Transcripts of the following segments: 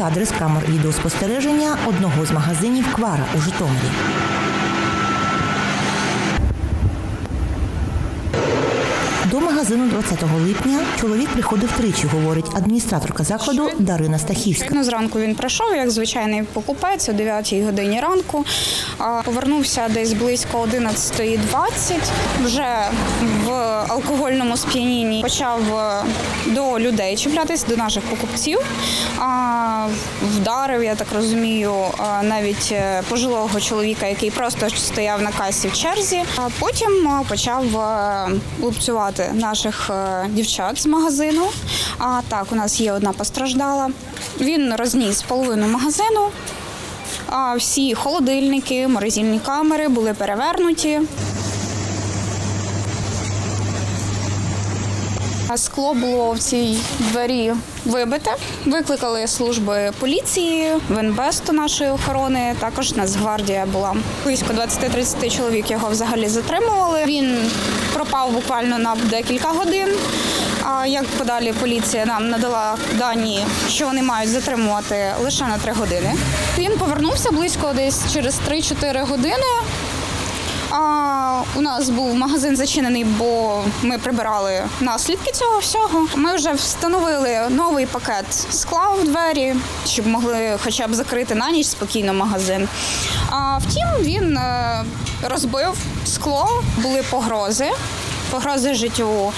кадри з камер відеоспостереження одного з магазинів Квара у Житомирі. До магазину 20 липня чоловік приходив тричі, говорить адміністраторка закладу Дарина Стахівська. Ну, зранку він прийшов, як звичайний покупець о 9 годині ранку. Повернувся десь близько 11.20. Вже в алкогольному сп'янінні почав е, до людей чіплятись, до наших покупців. Вдарив, я так розумію, навіть е, пожилого чоловіка, який просто стояв на касі в черзі. А потім почав е, лупцювати наших е, дівчат з магазину. А так, у нас є одна постраждала. Він розніс половину магазину. А всі холодильники, морозильні камери були перевернуті. А Скло було в цій двері вибите. Викликали служби поліції, ВНБСТу нашої охорони. Також Нацгвардія була. Близько 20-30 чоловік його взагалі затримували. Він пропав буквально на декілька годин. А як подалі поліція нам надала дані, що вони мають затримувати лише на 3 години. Він повернувся близько десь через 3-4 години. А у нас був магазин зачинений, бо ми прибирали наслідки цього всього. Ми вже встановили новий пакет скла в двері, щоб могли хоча б закрити на ніч спокійно магазин. А втім, він е, розбив скло, були погрози, погрози життю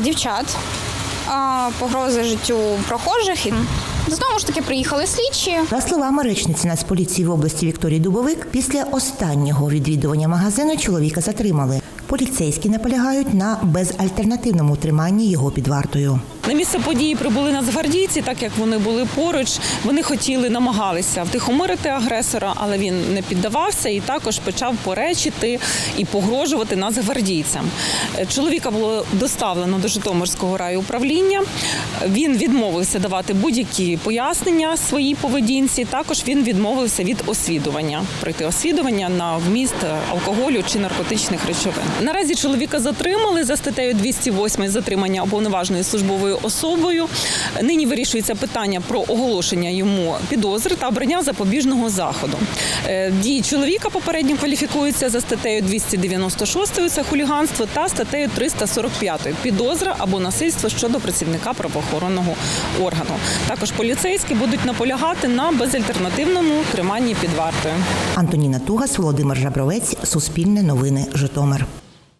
дівчат, погрози життю прохожих. Знову ж таки приїхали слідчі. За словами речниці Нацполіції в області Вікторії Дубовик, після останнього відвідування магазину чоловіка затримали. Поліцейські наполягають на безальтернативному триманні його під вартою. На місце події прибули нацгвардійці, так як вони були поруч. Вони хотіли, намагалися втихомирити агресора, але він не піддавався і також почав поречити і погрожувати нацгвардійцям. Е, Чоловіка було доставлено до Житомирського райуправління. Він відмовився давати будь-які пояснення своїй поведінці. Також він відмовився від освідування, пройти освідування на вміст алкоголю чи наркотичних речовин. Наразі чоловіка затримали за статтею 208 затримання уповноваженою службовою особою. Нині вирішується питання про оголошення йому підозри та обрання запобіжного заходу. Е, Дії чоловіка попередньо кваліфікуються за статтею 296 це хуліганство та статтею 345 підозра або насильство щодо працівника правоохоронного органу. Також поліцейські будуть наполягати на безальтернативному триманні під вартою. Антоніна Тугас, Володимир Жабровець, Суспільне новини, Житомир.